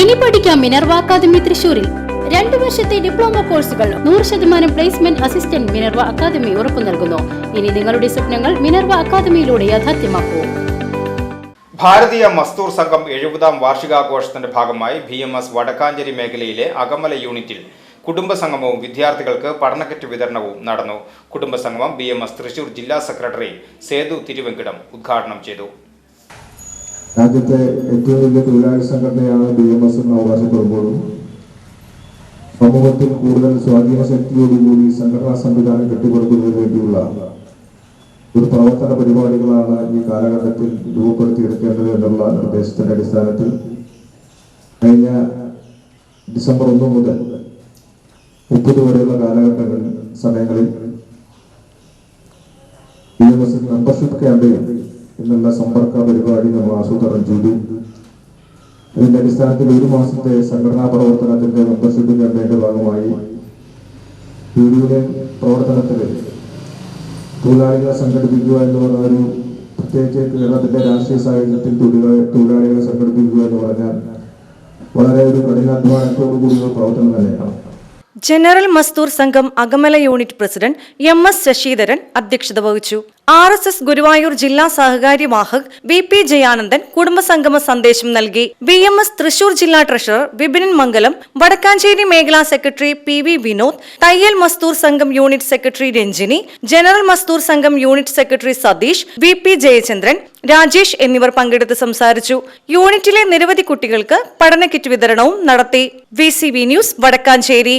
ഇനി പഠിക്കാം Minerva academy തൃശൂരിൽ രണ്ടു വർഷത്തെ ഡിപ്ലോമ കോഴ്സുകൾ നൂറ് ശതമാനം പ്ലേസ്മെന്റ് അസിസ്റ്റന്റ് മിനർവ അക്കാദമി ഉറപ്പു നൽകുന്നു. ഇനി നിങ്ങളുടെ സ്വപ്നങ്ങൾ മിനർവ അക്കാദമിയിലൂടെ യാഥാർത്ഥ്യമാക്കൂ. ഭാരതീയ മസ്തൂർ സംഘം എഴുപതാം വാർഷികാഘോഷത്തിന്റെ ഭാഗമായി ബി എം എസ് വടക്കാഞ്ചേരി മേഖലയിലെ അകമല യൂണിറ്റിൽ കുടുംബസംഗമവും വിദ്യാർത്ഥികൾക്ക് പഠനക്കെറ്റ് വിതരണവും നടന്നു. കുടുംബസംഗമം ബി എം എസ് തൃശൂർ ജില്ലാ സെക്രട്ടറി സേതു തിരുവെങ്കിടം ഉദ്ഘാടനം ചെയ്തു. രാജ്യത്തെ ഏറ്റവും വലിയ തൊഴിലാളി സംഘടനയാണ് ബി എം എസ് എന്ന് അവകാശപ്പെടുമ്പോഴും സമൂഹത്തിൽ കൂടുതൽ സ്വാധീന ശക്തിയോടുകൂടി സംഘടനാ സംവിധാനം കെട്ടിപ്പടുക്കുന്നതിന് വേണ്ടിയുള്ള ഒരു പ്രവർത്തന പരിപാടികളാണ് ഈ കാലഘട്ടത്തിൽ രൂപപ്പെടുത്തിയെടുക്കേണ്ടത് എന്നുള്ള നിർദ്ദേശത്തിന്റെ അടിസ്ഥാനത്തിൽ കഴിഞ്ഞ ഡിസംബർ ഒന്ന് മുതൽ മുപ്പത് വരെയുള്ള കാലഘട്ടങ്ങളിൽ സമയങ്ങളിൽ B M S membership campaign എന്നുള്ള സമ്പർക്ക പരിപാടി നമ്മൾ ആസൂത്രണം ചെയ്തു. ഇതിന്റെ അടിസ്ഥാനത്തിൽ ഒരു മാസത്തെ സംഘടനാ പ്രവർത്തനത്തിന്റെ മെമ്പർഷിപ്പ് ക്യാമ്പയിന്റെ ഭാഗമായി യൂണിയൻ പ്രവർത്തനത്തിൽ തൊഴിലാളികളെ സംഘടിപ്പിക്കുക എന്ന് പറഞ്ഞ ഒരു പ്രത്യേകിച്ച് കേരളത്തിന്റെ രാഷ്ട്രീയ സാഹചര്യത്തിൽ തൊഴിലാളി തൊഴിലാളികളെ സംഘടിപ്പിക്കുക എന്ന് പറഞ്ഞാൽ വളരെ ഒരു കഠിനാധ്വാനത്തോടു കൂടിയ പ്രവർത്തനം തന്നെയാണ്. General Mazdoor Sangh Akamala unit president M S Sasidharan അധ്യക്ഷത വഹിച്ചു. ആർ എസ് എസ് ഗുരുവായൂർ ജില്ലാ സഹകാരി വാഹക് വി പി ജയാനന്ദൻ കുടുംബസംഗമ സന്ദേശം നൽകി. ബി എം എസ് തൃശൂർ ജില്ലാ ട്രഷറർ വിപിനൻ മംഗലം വടക്കാഞ്ചേരി മേഖലാ സെക്രട്ടറി പി വി വിനോദ് തയ്യൽ Mazdoor Sangh unit secretary Ranjini general Mazdoor Sangh unit secretary Satheesh V P Jayachandran Rajesh എന്നിവർ പങ്കെടുത്ത് സംസാരിച്ചു. യൂണിറ്റിലെ നിരവധി കുട്ടികൾക്ക് പഠന കിറ്റ് വിതരണവും നടത്തി. V V news Vadakkanchery.